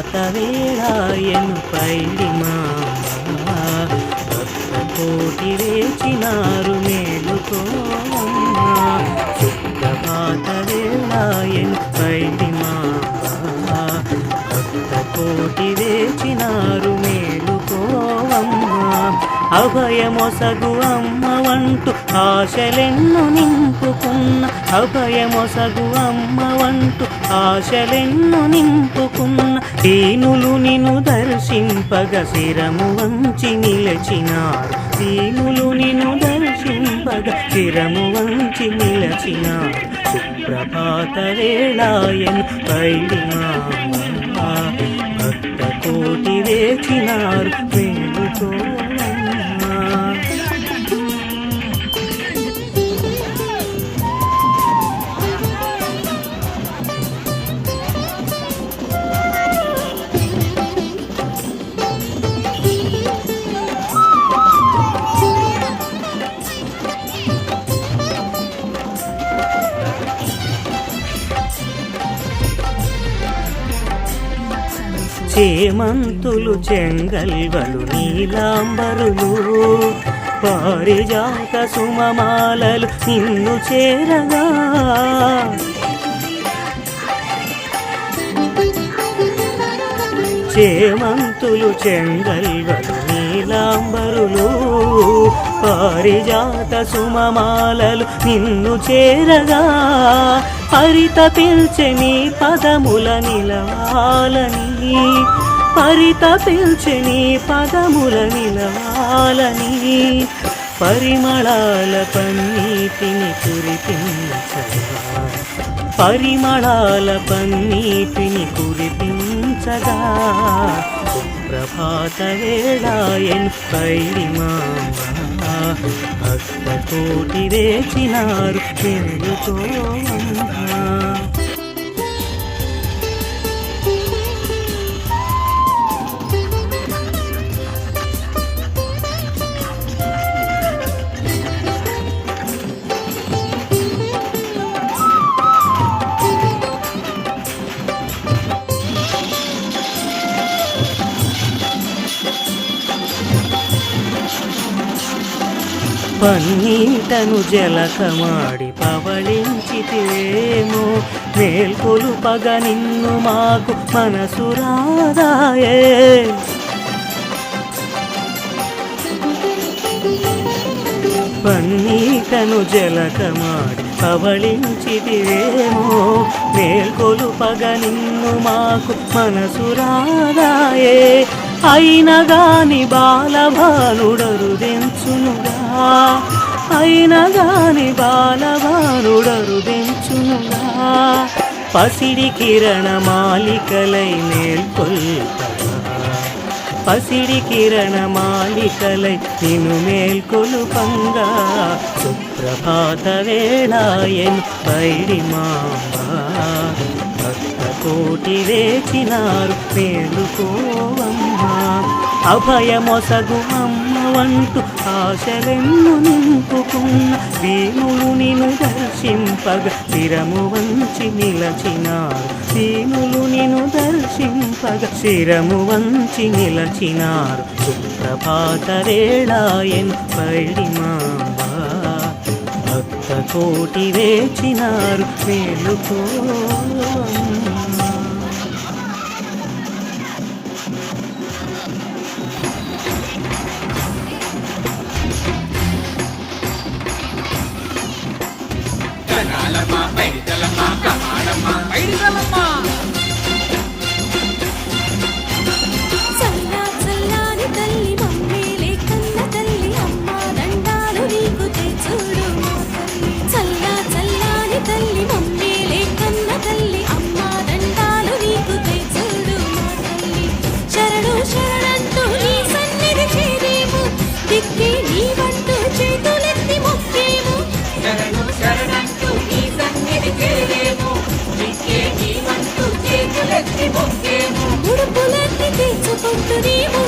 సుప్రభాత ఎను పైడి మామ కోటి వేచినారు మేలుకోమ్మా సుప్రభాత వేళాయను పైడి మామ కోటి వేచినారు మేలుకోవమ్మా అభయమొసగు అమ్మ వంటూ ఆశలెన్ను నింపు నింపుకున్న అభయమొసగు అమ్మ వంటు ఆశలెన్ను నింపుకున్న దీనులు నిన్ను దర్శింపగ శిరము వంచి నిలచినారు. దీనులు నిన్ను దర్శింపగ శిరము వంచి నిలచినారు. సుప్రభాత వేళాయన్ పైడి భక్త కోటి వేచినారు. వేడుకోమ్మా చేమంతులు చెంగల్వలు నీలాంబరులు పారిజాత సుమమాలలు నిన్ను చేరగా. చేమంతులు చెంగల్వలు నీలాంబరులు పారిజాత సుమమాలలు నిన్ను చేరగా. హరిత పిల్చని పదముల నిలవాలని. హరిత పిల్చని పదముల నిలవాలని. పరిమళాల పన్నీటిని కురిపించగా. పరిమళాల పన్నీటిని కురిపించగా. ప్రభాత వేళాయన్ పైడి మామ భక్త కోటి వేచినారు తెలుకోమమ్మా పన్నీటను జలకమాడి పవళించితేమో మేల్కొలు పగ నిన్ను మాకు మనసు రాదాయే. పన్నీటను జలకమాడి పవళించితివేమో. మేల్కొలు పగ నిన్ను మాకు మనసు రాదాయే. అయిన గాని అయినగాని దెంచునుగా అయిన పసిడి కిరణ మాలికలై మేల్కొల్పగా. పసిడి కిరణ మాలికలై నిను మేల్కొలు పంగా సుప్రభాత వేళాయన్ పైడి మామ. భక్త కోటి వేచినారు మేలుకోవమ్మా. అభయమొసగు అమ్మవంటు ఆశలెన్ను నింపుకున్న భీములు నిను దర్శింపగ శిరము వంచి నిలచినారు. భీములు నిను దర్శింపగ శిరము వంచి నిలచినారు. సుప్రభాత వేళాయన్ పైడి భక్త కోటి వేచినారు మేలుకో பைடிதலம்மா பைடிதலம்மா Đi.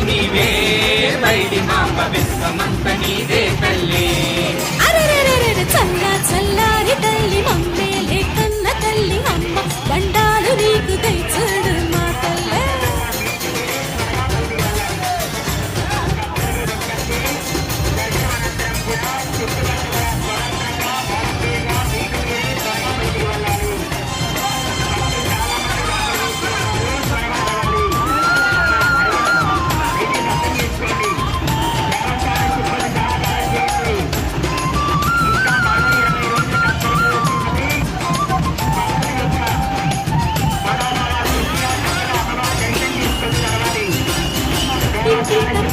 నీవే బయటి మాంబ విశ్వమంత నీదే తల్లి. Thank you.